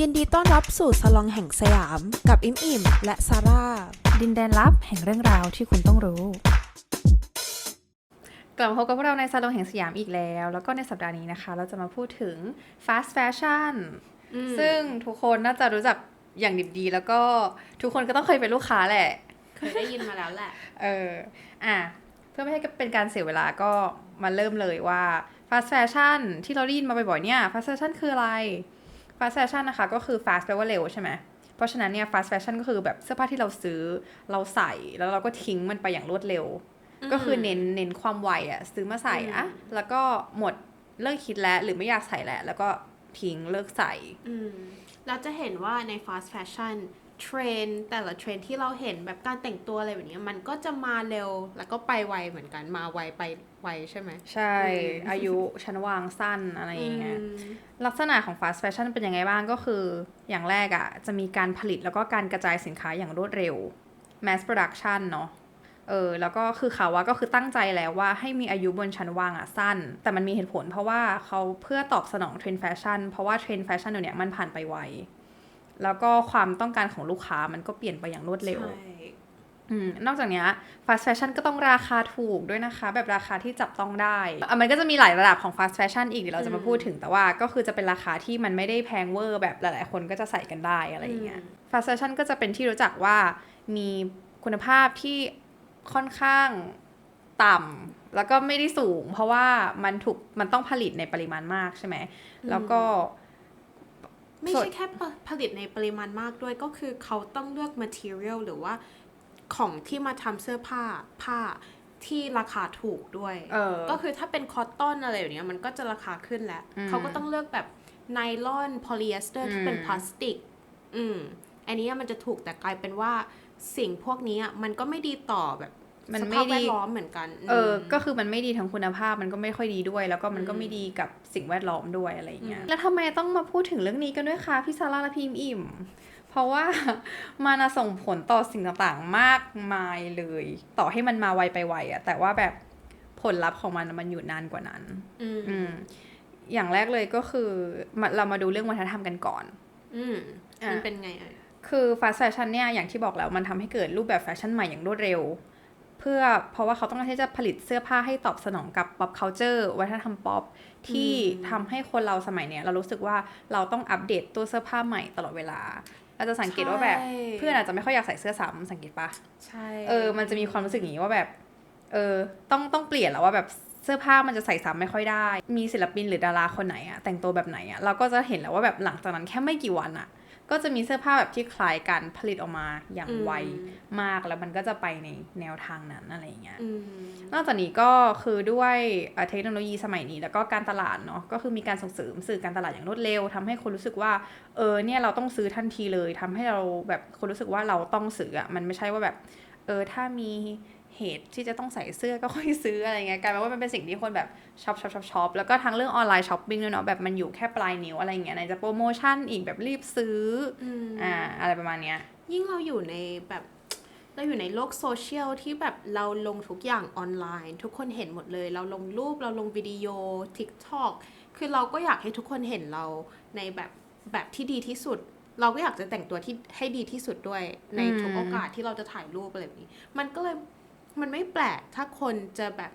ยินดีต้อนรับสู่สลองแห่งสยาม กับอิมอิมและซาร่า ดินแดนลับแห่งเรื่องราวที่คุณต้องรู้ กลับมาพบกับพวกเราในซาลงแห่งสยามอีกแล้ว แล้วก็ในสัปดาห์นี้นะคะ เราจะมาพูดถึง fast fashion ซึ่งทุกคนน่าจะรู้จักอย่างดิบดี แล้วก็ทุกคนก็ต้องเคยเป็นลูกค้าแหละ เคยได้ยินมาแล้วแหละ เออ อะ เพื่อไม่ให้เป็นการเสียเวลาก็มาเริ่มเลยว่า fast fashion ที่เราได้ยินมาบ่อยๆเนี่ย fast fashion คืออะไร fast fashion นะคะก็คือ fast แปลว่าเร็วใช่ไหมเพราะฉะนั้นเนี่ย fast fashion ก็คือแบบเสื้อผ้าที่เราซื้อเราใส่แล้วเราก็ทิ้งมันไปอย่างรวดเร็วอืมก็คือเน้นเน้นความไวอะซื้อมาใส่อะอืมแล้วก็หมดเลิกคิดแล้วหรือไม่อยากใส่แล้วแล้วก็ทิ้งเลิกใส่อืมเราจะเห็นว่าใน fast fashion เทรนด์แต่ละเทรนด์ที่เราเห็นแบบการแต่งตัวอะไรแบบนี้มันก็จะมาเร็วแล้วก็ไปไวเหมือนกันมาไวไปไวใช่ไหมใช่อืมอายุชั้นวางสั้นอะไรอย่างเงี้ยอืมลักษณะของ fast fashion เป็นยังไงบ้างก็คือ อย่างแรกอะ่ะ จะมีการผลิตแล้วก็การกระจายสินค้าอย่างรวดเร็ว mass production เนาะเออแล้วก็คือเขาว่าก็คือตั้งใจแล้วว่าให้มีอายุบนชั้นวางอะ่ะสั้น แต่มันมีเหตุผลเพราะว่าเขาเพื่อตอบสนองเทรนด์แฟชั่นเพราะว่าเทรนด์แฟชั่นเดี๋ยวนี้มันผ่านไปไว แล้วก็ความต้องการของลูกค้ามันก็เปลี่ยนไปอย่างรวดเร็วใช่อืมนอกจากเนี้ย fast fashion ก็ต้องราคาถูกด้วยนะคะ แบบราคาที่จับต้องได้อะมันก็จะมีหลายระดับของ fast fashion อีกเดี๋ยวเราจะมาพูดถึงแต่ว่าก็คือจะเป็นราคาที่มันไม่ได้แพงเวอร์ แบบหลายๆคนก็จะใส่กันได้อะไรอย่างเงี้ย fast fashion ก็จะเป็นที่รู้จักว่ามีคุณภาพที่ค่อนข้างต่ำแล้วก็ไม่ได้สูง เพราะว่ามันถูกมันต้องผลิตในปริมาณมากใช่ไหมแล้วก็ ไม่ส่วใช่นแค่ผผลิตในปริมาณมากด้วยก็คือเขาต้องเลือก material หรือว่าของที่มาทำเสื้อผ้าผ้าที่ราคาถูกด้วยเออก็คือถ้าเป็นคอตตอนอะไรอย่างเนี้ยมันก็จะราคาขึ้นแล้วอืมเขาก็ต้องเลือกแบบไนลอนโพลีเอสเตอร์ที่เป็นอืมพลาสติก อืม อันนี้มันจะถูกแต่กลายเป็นว่าสิ่งพวกนี้อะมันก็ไม่ดีต่อแบบ มันสไม่ภาพดีแวดล้อมเหมือนกันเออมก็คือมันไม่ดีทั้งคุณภาพมันก็ไม่ค่อยดีด้วย แล้วก็มันก็อืมไม่ดีกับสิ่งแวดล้อมด้วยอะไรอย่างเงี้ยอืมแล้วทำไมต้องมาพูดถึงเรื่องนี้กันด้วยคะพี่ซาร่าและพีมอิ่ม เพราะว่ามันอะส่งผลต่อสิ่งต่างๆมากมายเลย ต่อให้มันมาไวไปไวอะแต่ว่าแบบผลลัพธ์ของมันมันอยู่นานกว่านั้น อืมอืมอย่างแรกเลยก็คือมาเรามาดูเรื่องวัฒนธรรมกันก่อน อืมอะมันเป็นไงอะคือ fast fashion เนี่ยอย่างที่บอกแล้วมันทำให้เกิดรูปแบบแฟชั่นใหม่อย่างรวดเร็วเพื่อเพราะว่าเขาต้องการที่จะผลิตเสื้อผ้าให้ตอบสนองกับ pop culture วัฒนธรรมป๊อปที่อืมทำให้คนเราสมัยเนี้ยเรารู้สึกว่าเราต้องอัปเดตตัวเสื้อผ้าใหม่ตลอดเวลาเราจะสังเกตว่าแบบใช่เพื่อนอาจจะไม่ค่อยอยากใส่เสื้อซ้ำสังเกตปะใช่เออมันจะมีความรู้สึกอย่างนี้ว่าแบบเออต้องต้องเปลี่ยนแล้วว่าแบบเสื้อผ้ามันจะใส่ซ้ำไม่ค่อยได้ มีศิลปินหรือดาราคนไหนอะแต่งตัวแบบไหนอะเราก็จะเห็นแล้วว่าแบบหลังจากนั้นแค่ไม่กี่วันอะ ก็จะมีเสื้อผ้าแบบที่คล้ายกันผลิตออกมาอย่างไวมากแล้วมันก็จะไปในแนวทางนั้นอะไรอย่างเงี้ยอืมนอกจากนี้ก็คือด้วยเอ่อเทคโนโลยีสมัยนี้ แล้วก็การตลาดเนาะก็คือมีการส่งเสริมสื่อการตลาดอย่างรวดเร็วทำให้คนรู้สึกว่าเออเนี่ยเราต้องซื้อทันทีเลยทำให้เราแบบคนรู้สึกว่าเราต้องซื้ออะมันไม่ใช่ว่าแบบเออถ้ามี เหตุที่จะต้องใส่เสื้อก็ค่อยซื้ออะไรเงี้ยกลายเป็นว่ามันเป็นสิ่งที่คนแบบช็อปช็อปช็อปช็อปแล้วก็ทั้งเรื่องออนไลน์ช้อปปิ้งด้วยเนาะแบบมันอยู่แค่ปลายนิ้วอะไรเงี้ยไหนจะโปรโมชั่นอีกแบบรีบซื้ออืมอ่าอะไรประมาณเนี้ยยิ่งเราอยู่ในแบบเราอยู่ในโลกโซเชียลที่แบบเราลงทุกอย่างออนไลน์ ทุกคนเห็นหมดเลย เราลงรูปเราลงวิดีโอ TikTok คือเราก็อยากให้ทุกคนเห็นเราในแบบแบบที่ดีที่สุด เราก็อยากจะแต่งตัวที่ให้ดีที่สุดด้วยในทุกอืมโอกาสที่เราจะถ่ายรูปอะไรแบบนี้ มันก็เลย มันไม่แปลกถ้าคนจะแบบ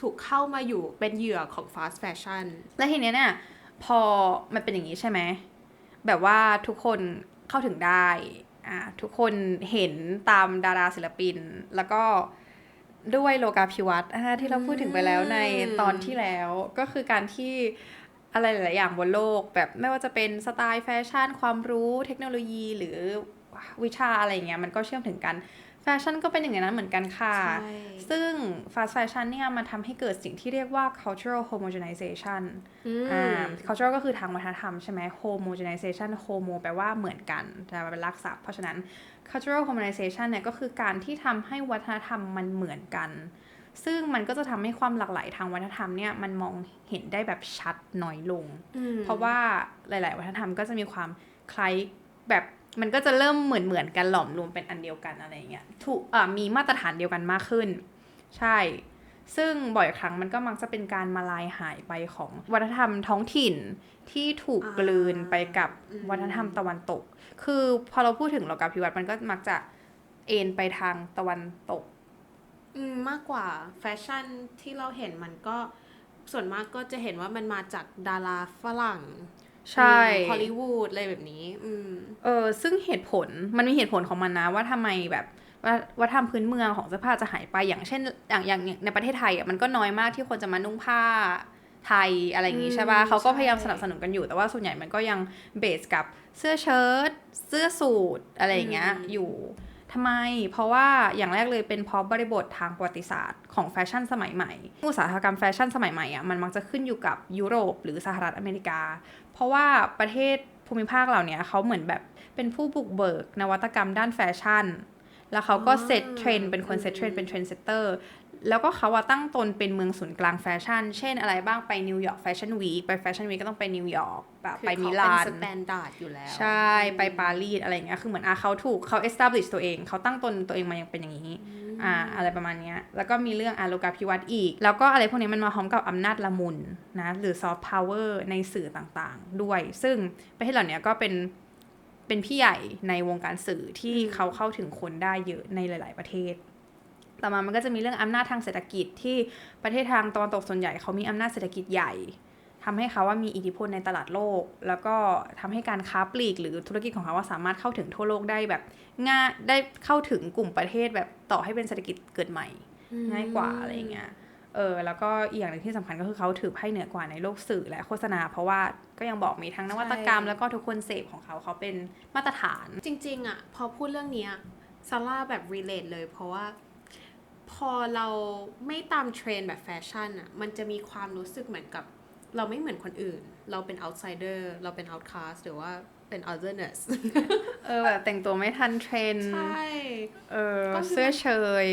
ถูกเข้ามาอยู่เป็นเหยื่อของ fast fashion แล้วทีเนี้ยเนี่ยพอมันเป็นอย่างนี้ใช่ไหม แบบว่าทุกคนเข้าถึงได้อ่าทุกคนเห็นตามดาราศิลปิน แล้วก็ด้วยโลกาภิวัตน์อ่าที่เราพูดถึงไปแล้วในตอนที่แล้วก็คือการที่อะไรหลาย ๆ อย่างบนโลก แบบไม่ว่าจะเป็นสไตล์แฟชั่น ความรู้เทคโนโลยีหรือวิชาอะไรอย่างเงี้ยมันก็เชื่อมถึงกัน แฟชั่นก็เป็นอย่างนั้นเหมือนกันค่ะใช่ซึ่ง fast fashion เนี่ยมันทำให้เกิดสิ่งที่เรียกว่า cultural homogenization อืมอ่า cultural ก็คือทางวัฒนธรรมใช่ไหม homogenization homo แปลว่าเหมือนกันแต่มันเป็นลักษณะเพราะฉะนั้น cultural homogenization เนี่ยก็คือการที่ทำให้วัฒนธรรมมันเหมือนกัน ซึ่งมันก็จะทำให้ความหลากหลายทางวัฒนธรรมเนี่ยมันมองเห็นได้แบบชัดน้อยลงอืมเพราะว่าหลาย ๆ วัฒนธรรมก็จะมีความคล้ายแบบ มันก็จะเริ่มเหมือนเหมือนๆกันหลอมรวมเป็นอันเดียวกันอะไรเงี้ยถูกอ่ามีมาตรฐานเดียวกันมากขึ้น ใช่ ซึ่งบ่อยครั้งมันก็มักจะเป็นการมาลายหายไปของวัฒนธรรมท้องถิ่นที่ถูกกลืนไปกับวัฒนธรรมตะวันตก คือพอเราพูดถึงโลกาภิวัตน์มันก็มักจะเอ็นไปทางตะวันตก อืมมากกว่าแฟชั่นที่เราเห็นมันก็ส่วนมากก็จะเห็นว่ามันมาจากดาราฝรั่ง ใช่ฮอลลีวูดอะไรแบบนี้อืมเออซึ่งเหตุผลมันมีเหตุผลของมันนะว่าทำไมแบบว่าวัฒนธรรมพื้นเมืองของเสื้อผ้าจะหายไปอย่างเช่นอย่างอย่างในประเทศไทยอะมันก็น้อยมากที่คนจะมานุ่งผ้าไทยอะไรอย่างงี้อืมใช่ป่ะเขาก็ใช่พยายามสนับสนุนกันอยู่ แต่ว่าส่วนใหญ่มันก็ยังเบสกับเสื้อเชิ้ตเสื้อสูทอะไรอย่างเงี้ยอยู่ ทำไม เพราะว่าอย่างแรกเลยเป็นเพราะบริบททางประวัติศาสตร์ของแฟชั่นสมัยใหม่ อุตสาหกรรมแฟชั่นสมัยใหม่อะมันมักจะขึ้นอยู่กับยุโรปหรือสหรัฐอเมริกา เพราะว่าประเทศภูมิภาคเหล่านี้เขาเหมือนแบบเป็นผู้บุกเบิกนวัตกรรมด้านแฟชั่น แล้วเขาก็เซตเทรนเป็นคนเซตเทรนเป็นเทรนเซตเตอร์ แล้วก็เขาว่าตั้งตนเป็นเมืองศูนย์กลางแฟชั่น เช่นอะไรบ้างไปนิวยอร์กแฟชั่นวีคไปแฟชั่นวีคก็ต้องไปนิวยอร์กแบบคือไปเขามิเป็นลานสแตนดาร์ดอยู่แล้ว ใช่ ไปปารีสอะไรอย่างเงี้ย คือเหมือนอะเขาถูกเขา establish ตัวเอง เขาตั้งตนตัวเองมายังเป็นอย่างนี้อ่าอะไรประมาณเนี้ย แล้วก็มีเรื่องอาโลกาพิวัตน์อีก แล้วก็อะไรพวกนี้มันมาพร้อมกับอำนาจละมุนนะ หรือ soft power ในสื่อต่างๆ ด้วย ซึ่งประเทศเหล่านี้ก็เป็นเป็นพี่ใหญ่ในวงการสื่อที่เขาเข้าถึงคนได้เยอะในหลาย ๆ ประเทศ ต่อมามันก็จะมีเรื่องอำนาจทางเศรษฐกิจที่ประเทศทางตะวันตกส่วนใหญ่เขามีอำนาจเศรษฐกิจใหญ่ทำให้เขาว่ามีอิทธิพลในตลาดโลก แล้วก็ทำให้การค้าปลีกหรือธุรกิจของเขาว่าสามารถเข้าถึงทั่วโลกได้แบบง่ายได้เข้าถึงกลุ่มประเทศแบบต่อให้เป็นเศรษฐกิจเกิดใหม่ง่ายกว่าอะไรอย่างเงี้ยเออแล้วก็อีกอย่างหนึ่งที่สำคัญก็คือเขาถือไพ่เหนือกว่าในโลกสื่อและโฆษณา เพราะว่าก็ยังบอกมีทั้งนวัตกรรมใช่แล้วก็ทุกคนเสพของเขาเขาเป็นมาตรฐาน จริง ๆอะพอพูดเรื่องเนี้ยซาร่าแบบ relate เลย เพราะว่า พอเราไม่ตามเทรนด์แบบแฟชั่นอะมันจะมีความรู้สึกเหมือนกับ เราไม่เหมือนคนอื่น เราเป็น outsider เราเป็น outcast หรือว่าเป็น otherness เออแบบแต่งตัวไม่ทันเทรนด์ใช่ เออก็คือ เสื้อเชย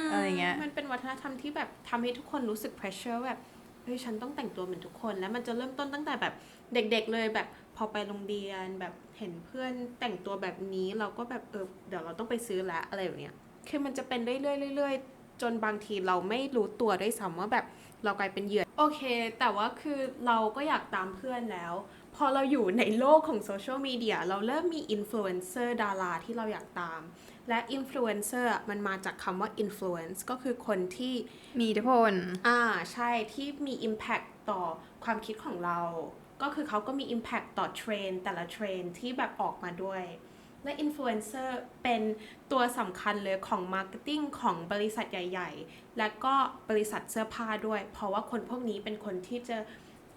มอะไรเงี้ย มันเป็นวัฒนธรรมที่แบบทำให้ทุกคนรู้สึก pressure แบบ เฮ้ย ฉันต้องแต่งตัวเหมือนทุกคน แล้วมันจะเริ่มต้นตั้งแต่แบบเด็กๆเลยแบบพอไปโรงเรียนแบบเห็นเพื่อนแต่งตัวแบบนี้เราก็แบบเออเดี๋ยวเราต้องไปซื้อละอะไรแบบเนี้ย คือมันจะเป็นเรื่อยๆเรื่อยๆจนบางทีเราไม่รู้ตัวด้วยซ้ำว่าแบบเรากลายเป็นเหยื่อ โอเค แต่ว่าคือเราก็อยากตามเพื่อนแล้ว พอเราอยู่ในโลกของโซเชียลมีเดียเราเริ่มมีอินฟลูเอนเซอร์ดาราที่เราอยากตาม และอินฟลูเอนเซอร์มันมาจากคำว่า influence ก็คือคนที่มีอิทธิพล อ่าใช่ที่มี Impact ต่อความคิดของเรา ก็คือเขาก็มี Impact ต่อเทรนแต่ละเทรนที่แบบออกมาด้วย และอินฟลูเอนเซอร์เป็นตัวสำคัญเลยของมาร์เก็ตติ้งของบริษัทใหญ่ ๆ และก็บริษัทเสื้อผ้าด้วย เพราะว่าคนพวกนี้เป็นคนที่จะ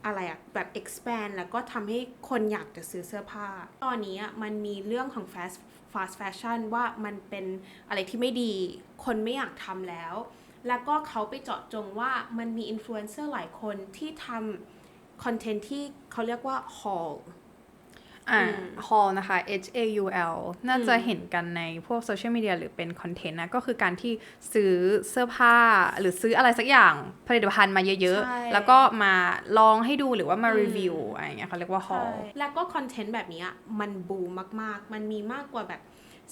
อะไรอะแบบ expand แล้วก็ทำให้คนอยากจะซื้อเสื้อผ้า ตอนนี้มันมีเรื่องของ fast fast fashion ว่ามันเป็นอะไรที่ไม่ดี คนไม่อยากทำแล้ว แล้วก็เขาไปเจาะจงว่ามันมีอินฟลูเอนเซอร์หลายคนที่ทำคอนเทนต์ที่เขาเรียกว่า haul อ่าอืม haul นะคะ H A U L น่าจะอืมเห็นกันในพวกโซเชียลมีเดียหรือเป็นคอนเทนต์นะ ก็คือการที่ซื้อเสื้อผ้าหรือซื้ออะไรสักอย่างผลิตภัณฑ์มาเยอะใช่ๆแล้วก็มาลองให้ดูหรือว่ามาอืมรีวิวอะไรอย่างเงี้ยเขาเรียกว่า haul แล้วก็คอนเทนต์แบบนี้อะมันบูมมากๆ มันมีมากกว่าแบบ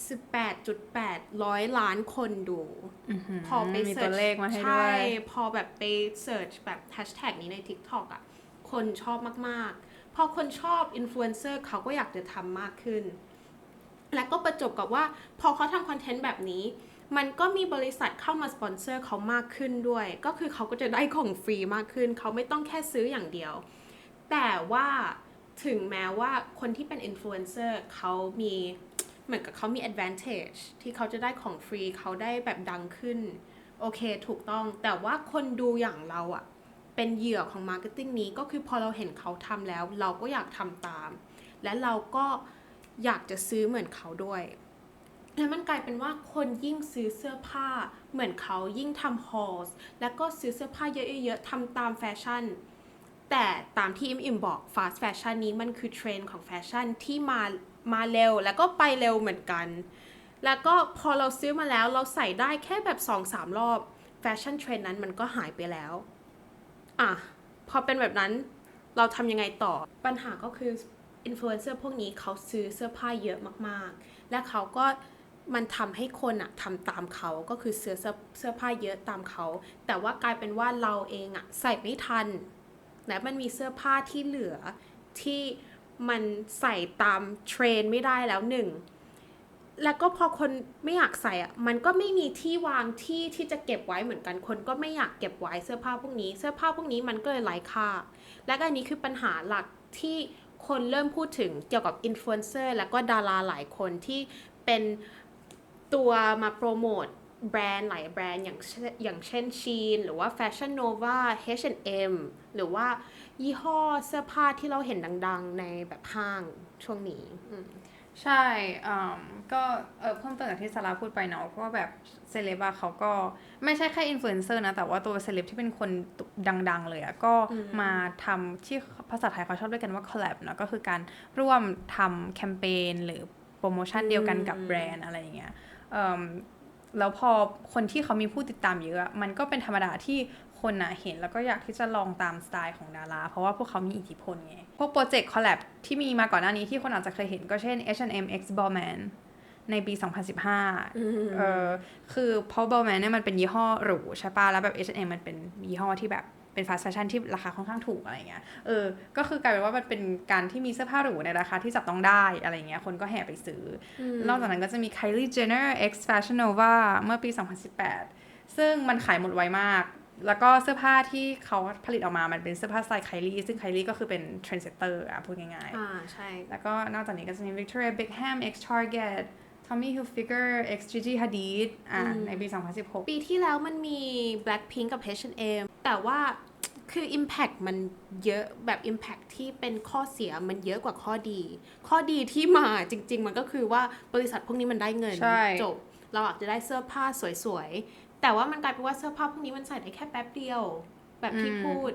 18.8 ร้อยล้านคนดูอื้อหือพอไปมีเสิตัร์วชเลขมาให้ด้ใช่วยพอแบบไปเสิร์ชแบบแฮชแท็กนี้ใน TikTok อะ คนชอบมากๆพ อคนชอบอินฟลูเอนเซอร์เขาก็อยากจะทำมากขึ้น และก็ประจบกับว่าพอเขาทำคอนเทนต์แบบนี้ มันก็มีบริษัทเข้ามาสปอนเซอร์เขามากขึ้นด้วย ก็คือเขาก็จะได้ของฟรีมากขึ้น เขาไม่ต้องแค่ซื้ออย่างเดียว แต่ว่าถึงแม้ว่าคนที่เป็นอินฟลูเอนเซอร์เขามีเหมือนกับเขามี advantage ที่เขาจะได้ของฟรีเขาได้แบบดังขึ้น โอเคถูกต้องแต่ว่าคนดูอย่างเราอะ เป็นเหยื่อของมาร์เก็ตติ้งนี้ก็คือพอเราเห็นเขาทำแล้ว เราก็อยากทำตาม และเราก็อยากจะซื้อเหมือนเขาด้วยแล้วมันกลายเป็นว่าคนยิ่งซื้อเสื้อผ้าเหมือนเขายิ่งทำฮอลส์แล้วก็ซื้อเสื้อผ้าเยอะๆทำตามแฟชั่น แต่ตามที่อิมอิมบอก fast fashion นี้มันคือเทรนด์ของแฟชั่นที่มามาเร็วแล้วก็ไปเร็วเหมือนกัน แล้วก็พอเราซื้อมาแล้วเราใส่ได้แค่แบบ 2-3 รอบแฟชั่นเทรนด์นั้นมันก็หายไปแล้ว อะพอเป็นแบบนั้นเราทำยังไงต่อ ปัญหาก็คืออินฟลูเอนเซอร์พวกนี้เขาซื้อเสื้อผ้าเยอะมากๆ และเขาก็มันทำให้คนอะทำตามเขาก็คือเสื้อเสื้อผ้าเยอะตามเขา แต่ว่ากลายเป็นว่าเราเองอะใส่ไม่ทัน และมันมีเสื้อผ้าที่เหลือที่มันใส่ตามเทรนไม่ได้แล้วหนึ่ง แล้วก็พอคนไม่อยากใส่อะมันก็ไม่มีที่วางที่ที่จะเก็บไว้เหมือนกัน คนก็ไม่อยากเก็บไว้เสื้อผ้าพวกนี้ เสื้อผ้าพวกนี้มันก็เลยไร้ค่า และอันนี้คือปัญหาหลักที่คนเริ่มพูดถึงเกี่ยวกับอินฟลูเอนเซอร์แล้วก็ดาราหลายคนที่เป็นตัวมาโปรโมทแบรนด์หลายแบรนด์อย่างเช่นอย่างเช่นชีน หรือว่า Fashion Nova H&M หรือว่ายี่ห้อเสื้อผ้าที่เราเห็นดังๆ ในแบบห้างช่วงนี้ ใช่อืมก็เออเพิ่มเติมจากที่ซาร่าพูดไปเนาะเพราะว่าแบบเซเลบอะเขาก็ไม่ใช่แค่อินฟลูเอนเซอร์นะ แต่ว่าตัวเซเลบที่เป็นคนดัง ๆ เลยอะก็มาทำที่ภาษาไทยเขาชอบเรียกกันว่า collab เนาะก็คือการร่วมทำแคมเปญหรือโปรโมชั่นเดียวกันกับแบรนด์อะไรอย่างเงี้ยเอิ่มแล้วพอคนที่เขามีผู้ติดตามเยอะอะมันก็เป็นธรรมดาที่ คนอะเห็นแล้วก็อยากที่จะลองตามสไตล์ของดารา เพราะว่าพวกเขามีอิทธิพลไง พวกโปรเจกต์คอลแลบที่มีมาก่อนหน้านี้ที่คนอาจจะเคยเห็นก็เช่น H&M X Ballman ในปี 2015 เออคือเพราะ Ballman เนี่ยมันเป็นยี่ห้อหรูใช่ปะแล้วแบบ H&M มันเป็นยี่ห้อที่แบบเป็นฟาสต์แฟชั่นที่ราคาค่อนข้างถูกอะไรเงี้ย เออ ก็คือกลายเป็นว่ามันเป็นการที่มีเสื้อผ้าหรูในราคาที่จับต้องได้อะไรเงี้ย คนก็แห่ไปซื้ออนอกจากนั้นก็จะมี Kylie Jenner X Fashion Nova เมื่อปี 2018 ซึ่งมันขายหมดไวมาก แล้วก็เสื้อผ้าที่เขาผลิตออกมา มันเป็นเสื้อผ้าสไตล์ Kylie ซึ่ง Kylie ก็คือเป็นเทรนด์เซตเตอร์อะพูดง่ายๆ อ่า ใช่ แล้วก็นอกจากนี้ก็จะมี Victoria Beckham X Target Tommy Hilfiger X Gigi Hadid อ่า ในปี 2016 ปีที่แล้วมันมี Blackpink กับ H&M แต่ว่าคือ Impact มันเยอะแบบ Impact ที่เป็นข้อเสียมันเยอะกว่าข้อดี ข้อดีที่มาจริง ๆ มันก็คือว่าบริษัทพวกนี้มันได้เงิน ใช่ จบ เราอาจจะได้เสื้อผ้าสวยๆ แต่ว่ามันกลายเป็นว่าเสื้อผ้าพวกนี้มันใส่ได้แค่แป๊บเดียว แบบที่พูด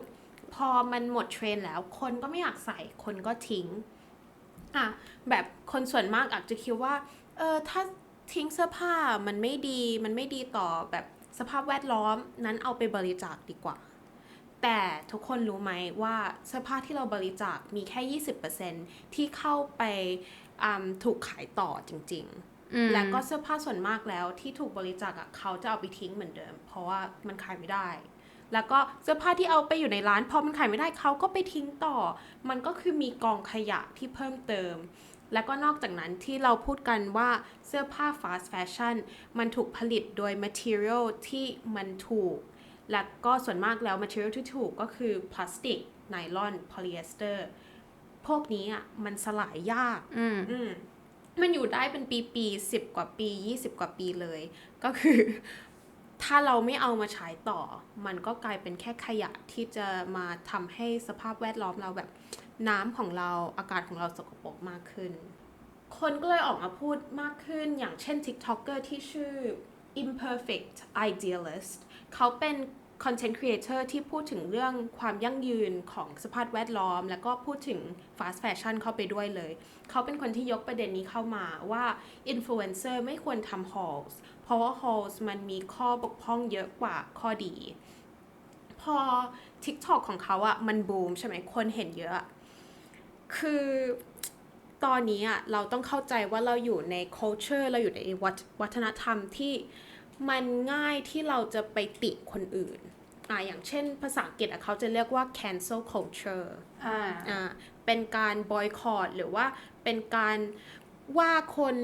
พอมันหมดเทรนด์แล้ว คนก็ไม่อยากใส่คนก็ทิ้ง อะ แบบคนส่วนมากอาจจะคิดว่า เออถ้าทิ้งเสื้อผ้ามันไม่ดี มันไม่ดีต่อแบบสภาพแวดล้อมนั้นเอาไปบริจาคดีกว่า แต่ทุกคนรู้ไหมว่าเสื้อผ้าที่เราบริจาคมีแค่ 20%ที่เข้าไปอืมถูกขายต่อจริง ๆ แล้วก็เสื้อผ้าส่วนมากแล้วที่ถูกบริจาคอะเขาจะเอาไปทิ้งเหมือนเดิม เพราะว่ามันขายไม่ได้ แล้วก็เสื้อผ้าที่เอาไปอยู่ในร้านพอมันขายไม่ได้เขาก็ไปทิ้งต่อ มันก็คือมีกองขยะที่เพิ่มเติม แล้วก็นอกจากนั้นที่เราพูดกันว่าเสื้อผ้า fast fashion มันถูกผลิตโดย material ที่มันถูก และก็ส่วนมากแล้ว material ที่ถูกก็คือพลาสติกไนลอน พอลีเอสเตอร์ พวกนี้อะมันสลายยาก อืมอื มันอยู่ได้เป็นปีปีสิบกว่าปียี่สิบกว่าปีเลย ก็คือ ถ้าเราไม่เอามาใช้ต่อ มันก็กลายเป็นแค่ขยะที่จะมาทำให้สภาพแวดล้อมเราแบบน้ำของเราอากาศของเราสกปรกมากขึ้น คนก็เลยออกมาพูดมากขึ้นอย่างเช่น TikToker ที่ชื่อ imperfect idealist เขาเป็น content creator ที่พูดถึงเรื่องความยั่งยืนของสภาพแวดล้อม แล้วก็พูดถึง fast fashion เข้าไปด้วยเลย เขาเป็นคนที่ยกประเด็นนี้เข้ามาว่า influencer ไม่ควรทำ hauls เพราะว่า hauls มันมีข้อบกพร่องเยอะกว่าข้อดี พอ TikTok ของเขาอะมันบูมใช่ไหมคนเห็นเยอะ คือตอนนี้อะเราต้องเข้าใจว่าเราอยู่ใน culture เราอยู่ในวัฒวัฒนธรรมที่มันง่ายที่เราจะไปติคนอื่น อ่าอย่างเช่นภาษาอังกฤษอะเขาจะเรียกว่า cancel culture อ่าอ่าเป็นการบอยคอรหรือว่าเป็นการว่าคน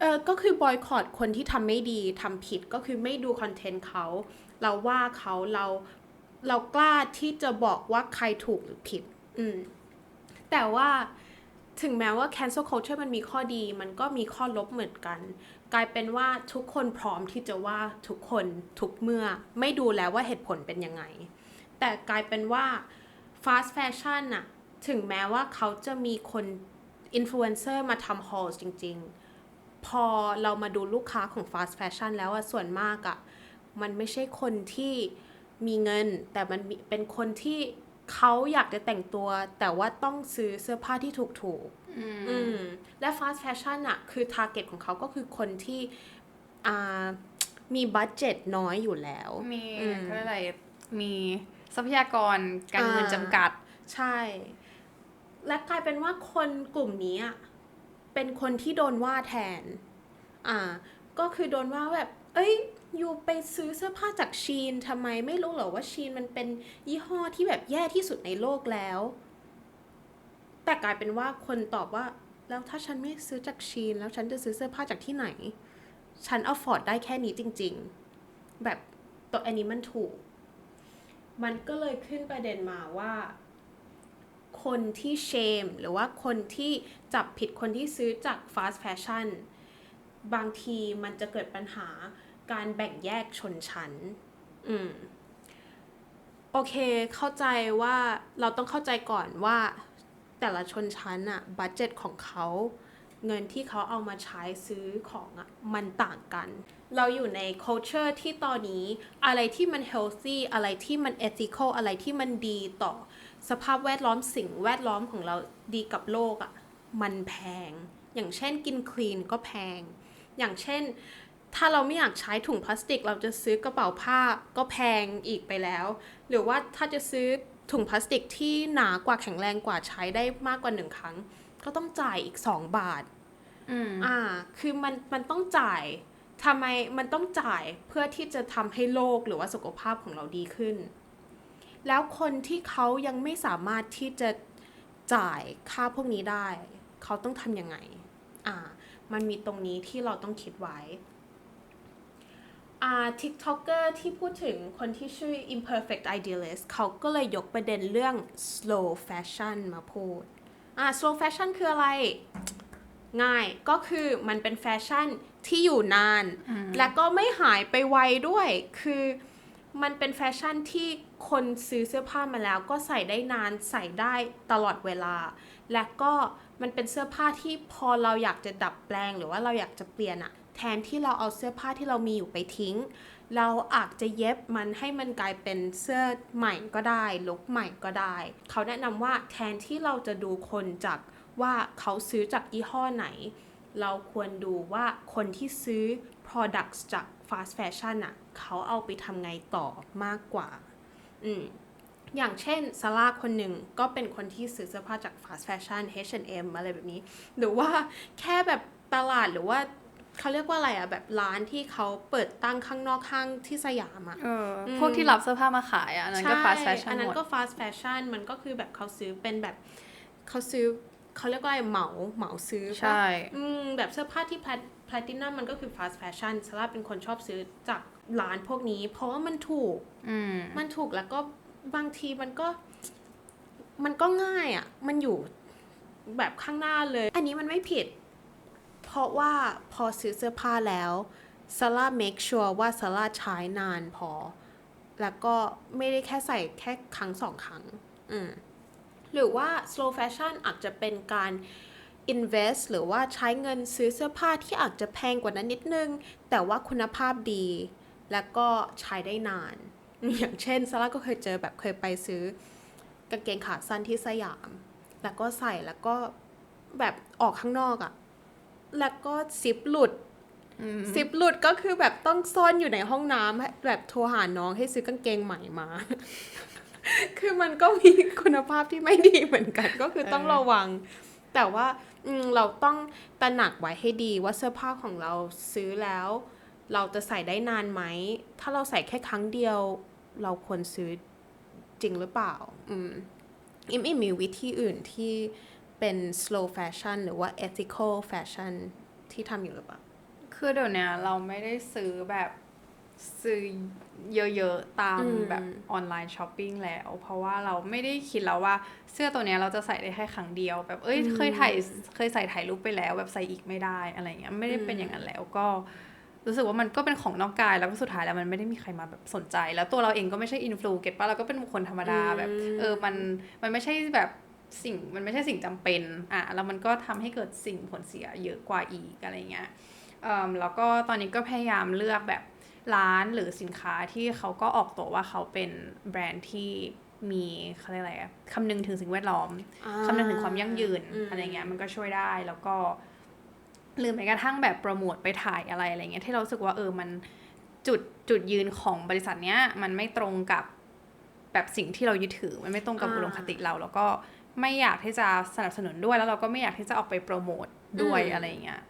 เออก็คือบอยคอรคนที่ทำไม่ดีทำผิดก็คือไม่ดูคอนเทนต์เขา เราว่าเขาเราเรากล้าที่จะบอกว่าใครถูกหรือผิด อืมแต่ว่า ถึงแม้ว่า cancel culture มันมีข้อดีมันก็มีข้อลบเหมือนกัน กลายเป็นว่าทุกคนพร้อมที่จะว่าทุกคนทุกเมื่อ ไม่ดูแล้วว่าเหตุผลเป็นยังไง แต่กลายเป็นว่า fast fashion น่ะถึงแม้ว่าเขาจะมีคนอินฟลูเอนเซอร์มาทำ hauls จริง ๆ พอเรามาดูลูกค้าของ fast fashion แล้วอะส่วนมากอะมันไม่ใช่คนที่มีเงิน แต่มันมเป็นคนที่ เขาอยากจะแต่งตัว แต่ว่าต้องซื้อเสื้อผ้าที่ถูกๆอืมและ fast fashion อะคือ target ของเขาก็คือคนที่อ่ามีบัตเจ็ตน้อยอยู่แล้ว มีอืมเขาเรียกอะไร มีทรัพยากรการเงินอ่าจำกัด ใช่ และกลายเป็นว่าคนกลุ่มนี้อะเป็นคนที่โดนว่าแทน อ่า ก็คือโดนว่าแบบ เอ้ยอ ยู่ไปซื้อเสื้อผ้าจากชีนทำไมไม่รู้เหรอว่าชีนมันเป็นยี่ห้อที่แบบแย่ที่สุดในโลกแล้ว แต่กลายเป็นว่าคนตอบว่า แล้วถ้าฉันไม่ซื้อจากชีน แล้วฉันจะซื้อเสื้อผ้าจากที่ไหน ฉันเอ f ฟอร์ดได้แค่นี้จริง ๆ แบบตัวอันนี้มันถูก มันก็เลยขึ้นประเด็นมาว่า คนที่เชม หรือว่าคนที่จับผิดคนที่ซื้อจากฟาส t ์แฟชั่นบางทีมันจะเกิดปัญหา การแบ่งแยกชนชั้น อืม โอเค เข้าใจว่าเราต้องเข้าใจก่อนว่าแต่ละชนชั้นอะบัตเจ็ตของเขาเงินที่เขาเอามาใช้ซื้อของอะมันต่างกัน เราอยู่ใน culture ที่ตอนนี้อะไรที่มัน healthy อะไรที่มัน ethical อะไรที่มันดีต่อ สภาพแวดล้อมสิ่งแวดล้อมของเราดีกับโลกอะมันแพง อย่างเช่นกินคลีนก็แพง อย่างเช่น ถ้าเราไม่อยากใช้ถุงพลาสติก เราจะซื้อกระเป๋าผ้าก็แพงอีกไปแล้ว หรือว่าถ้าจะซื้อถุงพลาสติกที่หนากว่าแข็งแรงกว่าใช้ได้มากกว่าหนึ่งครั้ง ก็ต้องจ่ายอีก2บาทอืมอ่า คือมันมันต้องจ่ายทำไมมันต้องจ่ายเพื่อที่จะทำให้โลกหรือว่าสุขภาพของเราดีขึ้น แล้วคนที่เขายังไม่สามารถที่จะจ่ายค่าพวกนี้ได้ เขาต้องทำยังไง อ่า มันมีตรงนี้ที่เราต้องคิดไว้ อ่า TikToker ที่พูดถึงคนที่ชื่อ imperfect idealist เขาก็เลยยกประเด็นเรื่อง slow fashion มาพูดอ่า slow fashion คืออะไร ง่ายก็คือมันเป็นแฟชั่นที่อยู่นาน และก็ไม่หายไปไวด้วย คือมันเป็นแฟชั่นที่คนซื้อเสื้อผ้ามาแล้ว ก็ใส่ได้นานใส่ได้ตลอดเวลา และก็มันเป็นเสื้อผ้าที่พอเราอยากจะดับแปลงหรือว่าเราอยากจะเปลี่ยนอะ แทนที่เราเอาเสื้อผ้าที่เรามีอยู่ไปทิ้ง เราอาจจะเย็บมันให้มันกลายเป็นเสื้อใหม่ก็ได้ลุคใหม่ก็ได้ เขาแนะนำว่าแทนที่เราจะดูคนจากว่าเขาซื้อจากยี่ห้อไหน เราควรดูว่าคนที่ซื้อ products จาก fast fashion น่ะเขาเอาไปทำไงต่อมากกว่า อืมอย่างเช่นซาร่าคนหนึ่งก็เป็นคนที่ซื้อเสื้อผ้าจาก fast fashion H&M อะไรแบบนี้ หรือว่าแค่แบบตลาดหรือว่า เขาเรียกว่าอะไรอะแบบร้านที่เขาเปิดตั้งข้างนอกห้างที่สยามอะเอออืมพวกที่รับเสื้อผ้ามาขายอะอันนั้นก็ fast ใช่ fashion อันนั้หมนดก็ fast fashion มันก็คือแบบเขาซื้อเป็นแบบเขาซื้อเขาเรียกว่าอะไรเหมาเหมาซื้อปะใช่อืมแบบเสื้อผ้าที่แพลแพลตินัมมันก็คือ fast fashion ซาร่าเป็นคนชอบซื้อจากร้านพวกนี้ เพราะว่ามันถูกอืมมันถูกแล้วก็บางทีมันก็ มันก็ง่ายอะ่ะ มันอยู่แบบข้างหน้าเลย อันนี้มันไม่ผิด เพราะว่าพอซื้อเสื้อผ้าแล้วซาร่า make sure ว่าซาร่าใช้นานพอ แล้วก็ไม่ได้แค่ใส่แค่ครั้งสองครั้ง อืม หรือว่า slow fashion อาจจะเป็นการ invest หรือว่าใช้เงินซื้อเสื้อผ้าที่อาจจะแพงกว่านั้นนิดนึง แต่ว่าคุณภาพดี แล้วก็ใช้ได้นาน อย่างเช่นซาร่าก็เคยเจอแบบเคยไปซื้อกางเกงขาสั้นที่สยาม แล้วก็ใส่แล้วก็แบบออกข้างนอกอะ่ะ แล้วก็ซิปหลุดซิปหลุดก็คือแบบต้องซ่อนอยู่ในห้องน้ำให้แบบโทรหาน้องให้ซื้อกางเกงใหม่มา คือมันก็มีคุณภาพที่ไม่ดีเหมือนกัน ก็คือต้องเออระวัง แต่ว่าอืมเราต้องตระหนักไว้ให้ดีว่าเสื้อผ้าของเราซื้อแล้ว เราจะใส่ได้นานไหม ถ้าเราใส่แค่ครั้งเดียว เราควรซื้อจริงหรือเปล่า อืม อิมอิมมีวิธีอื่นที่ เป็น slow fashion หรือว่า ethical fashion ที่ทำอยู่หรือเปล่า คือเดี๋ยวเนี้ยเราไม่ได้ซื้อแบบซื้อเยอะๆ ตามอืมแบบออนไลน์ช้อปปิ้งแล้ว เพราะว่าเราไม่ได้คิดแล้วว่าเสื้อตัวเนี้ยเราจะใส่ได้แค่ครั้งเดียว แบบเอ้ยเคยถ่ายเคยใส่ถ่ายรูปไปแล้ว แบบใส่อีกไม่ได้อะไรเงี้ยไม่ได้เป็นอย่างนั้นแล้วก็ รู้สึกว่ามันก็เป็นของนอกกายแล้วก็สุดท้ายแล้วมันไม่ได้มีใครมาแบบสนใจ แล้วตัวเราเองก็ไม่ใช่อินฟลูเก็ตปะเราก็เป็นบุคคลธรรมดาอืมแบบ เออมันมันไม่ใช่แบบ สิ่งมันไม่ใช่สิ่งจำเป็นอะแล้วมันก็ทำให้เกิดสิ่งผลเสียเยอะกว่าอีกอะไรเงี้ยเอิ่มแล้วก็ตอนนี้ก็พยายามเลือกแบบร้านหรือสินค้าที่เขาก็ออกตัวว่าเขาเป็นแบรนด์ที่มีเขาเรียกอะไรอะคำนึงถึงสิ่งแวดล้อมคำนึงถึงความยั่งยืนอืมอะไรเงี้ยมันก็ช่วยได้แล้วก็หรือแม้กระทั่งแบบโปรโมทไปถ่ายอะไรอะไรเงี้ยที่เรารู้สึกว่าเออมันจุดจุดยืนของบริษัทเนี้ยมันไม่ตรงกับแบบสิ่งที่เรายึดถือมันไม่ตรงกับอ่าอุดมคติเรา แล้วก็ ไม่อยากที่จะสนับสนุนด้วย แล้วเราก็ไม่อยากที่จะออกไปโปรโมทด้วยอืมอะไรเงี้ย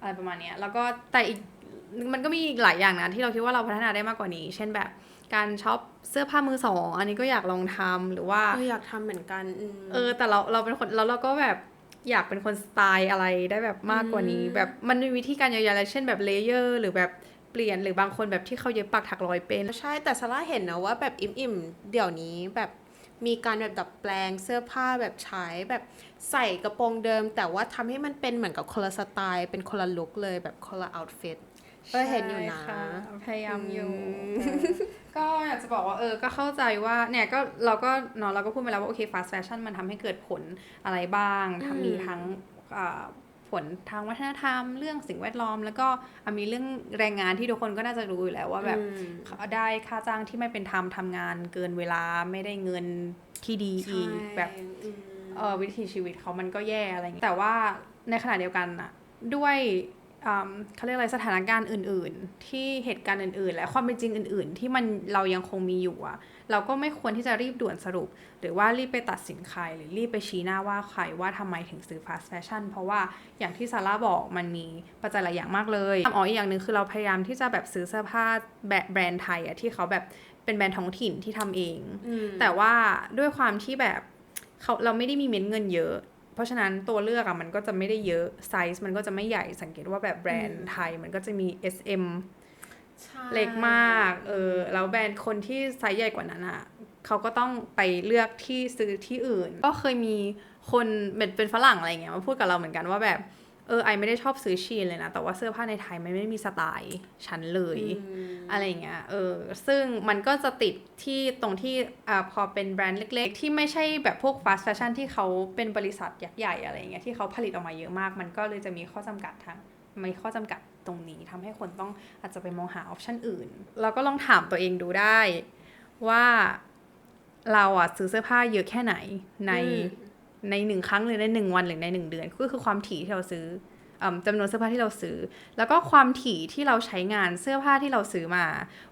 อะไรประมาณเนี้ยแล้วก็แต่อีกมันก็มีอีกหลายอย่างนะที่เราคิดว่าเราพัฒนาได้มากกว่านี้ เช่นแบบการช็อปเสื้อผ้ามือสองอันนี้ก็อยากลองทำหรือว่าเอออยากทำเหมือนกันอืมเออ แต่เราเราเป็นคนแล้วเราก็แบบอยากเป็นคนสไตล์อะไรได้แบบมากกว่านี้อืมแบบมันมีวิธีการเยอะแยะเลยเช่นแบบเลเยอร์ หรือแบบเปลี่ยนหรือบางคนแบบที่เขาเย็บปักถักร้อยเป็น ใช่แต่ซาร่าเห็นนะว่าแบบอิ่มอิ่มๆเดี๋ยวนี้แบบ มีการแบบดัดแปลงเสื้อผ้าแบบใช้แบบใส่กระโปรงเดิม แต่ว่าทำให้มันเป็นเหมือนกับคนละสไตล์ เป็นคนละลุคเลยแบบคนละเอาท์ฟิตเออเห็นอยู่นะใช่ค่พยายามอยู่อืมเออก็อยากจะบอกว่าเออ ก็เข้าใจว่าเนี่ยก็เราก็เนาะเราก็พูดไปแล้วว่าโอเค fast fashion มันทำให้เกิดผลอะไรบ้างทำมีทั้งอ่าผ ลทางวัฒนธรรม เรื่องสิ่งแวดล้อม แล้วก็อะมีเรื่องแรงงานที่ทุกคนก็น่าจะรู้อยู่แล้วว่าแบบอืมได้ค่าจ้างที่ไม่เป็นธรรมทำงานเกินเวลาไม่ได้เงินที่ดีอีกแบบอืมเออวิถีชีวิตเขามันก็แย่อะไรอย่างเงี้ยแต่ว่าในขณะเดียวกันอะด้วยอืม เขาเรียกอะไรสถานการณ์อื่น ๆ ที่เหตุการณ์อื่น ๆ และความเป็นจริงอื่น ๆ ที่มันเรายังคงมีอยู่อะเราก็ไม่ควรที่จะรีบด่วนสรุป หรือว่ารีบไปตัดสินใคร หรือรีบไปชี้หน้าว่าใครว่าทำไมถึงซื้อ fast fashion เพราะว่าอย่างที่ซาร่าบอกมันมีปัจจัยหลายอย่างมากเลยอ๋ออีกอย่างหนึ่งคือเราพยายามที่จะแบบซื้อเสื้อผ้าแบบแบรนด์ไทยอะที่เขาแบบเป็นแบรนด์ท้องถิ่นที่ทำเองอืมแต่ว่าด้วยความที่แบบเขาเราไม่ได้มีเม็ดเงินเยอะ เพราะฉะนั้นตัวเลือกอะมันก็จะไม่ได้เยอะไซส์มันก็จะไม่ใหญ่สังเกตว่าแบบแบรนด์ไทยมันก็จะมี S M ใช่เล็กมากเออแล้วแบรนด์คนที่ไซส์ใหญ่กว่านั้นอะเขาก็ต้องไปเลือกที่ซื้อที่อื่น ก็เคยมีคนเป็นเป็นฝรั่งอะไรเงี้ยมาพูดกับเราเหมือนกันว่าแบบ เออไอไม่ได้ชอบซื้อชีนเลยนะ แต่ว่าเสื้อผ้าในไทยมันไม่มีสไตล์ฉันเลยอืมอะไรอย่างเงี้ยเออซึ่งมันก็จะติดที่ตรงที่อ่าพอเป็นแบรนด์เล็ก ๆ ที่ไม่ใช่แบบพวก fast fashion ที่เขาเป็นบริษัทยักษ์ใหญ่อะไรอย่างเงี้ยที่เขาผลิตออกมาเยอะมาก มันก็เลยจะมีข้อจำกัดทางมีข้อจำกัดตรงนี้ทำให้คนต้องอาจจะไปมองหาออปชันอื่นเราก็ลองถามตัวเองดูได้ว่าเราอะซื้อเสื้อผ้าเยอะแค่ไหนในอืม ในหนึ่งครั้งหรือในหนึ่งวันหรือในหนึ่งเดือน ก็คือความถี่ที่เราซื้ออืมจำนวนเสื้อผ้าที่เราซื้อ แล้วก็ความถี่ที่เราใช้งานเสื้อผ้าที่เราซื้อมา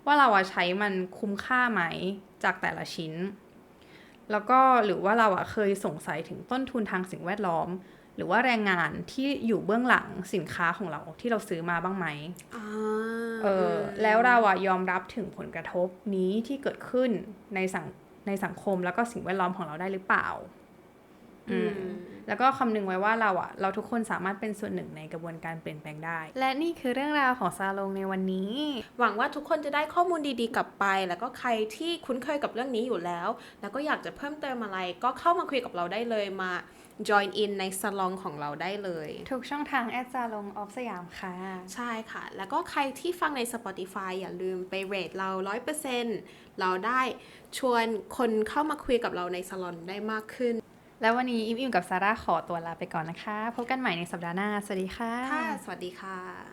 ว่าเราอะใช้มันคุ้มค่าไหมจากแต่ละชิ้น แล้วก็หรือว่าเราอะเคยสงสัยถึงต้นทุนทางสิ่งแวดล้อม หรือว่าแรงงานที่อยู่เบื้องหลังสินค้าของเราที่เราซื้อมาบ้างไหมอ่าเออแล้วเราอะยอมรับถึงผลกระทบนี้ที่เกิดขึ้นในสังในสังคมแล้วก็สิ่งแวดล้อมของเราได้หรือเปล่า อืมแล้วก็คำนึงไว้ว่าเราอะเราทุกคนสามารถเป็นส่วนหนึ่งในกระบวนการเปลี่ยนแปลงได้ และนี่คือเรื่องราวของซาลงในวันนี้ หวังว่าทุกคนจะได้ข้อมูลดีๆกลับไป แล้วก็ใครที่คุ้นเคยกับเรื่องนี้อยู่แล้ว แล้วก็อยากจะเพิ่มเติมอะไร ก็เข้ามาคุยกับเราได้เลยมา join in ในสลองของเราได้เลย ทุกช่องทางแอดซาลงออฟสยามค่ะ ใช่ค่ะ แล้วก็ใครที่ฟังใน Spotify อย่าลืมไปเรทเรา 100%เราได้ชวนคนเข้ามาคุยกับเราในสลอนได้มากขึ้น แล้ววันนี้อิมอิมกับซาร่าขอตัวลาไปก่อนนะคะ พบกันใหม่ในสัปดาห์หน้า สวัสดีค่ะ ค่ะ สวัสดีค่ะ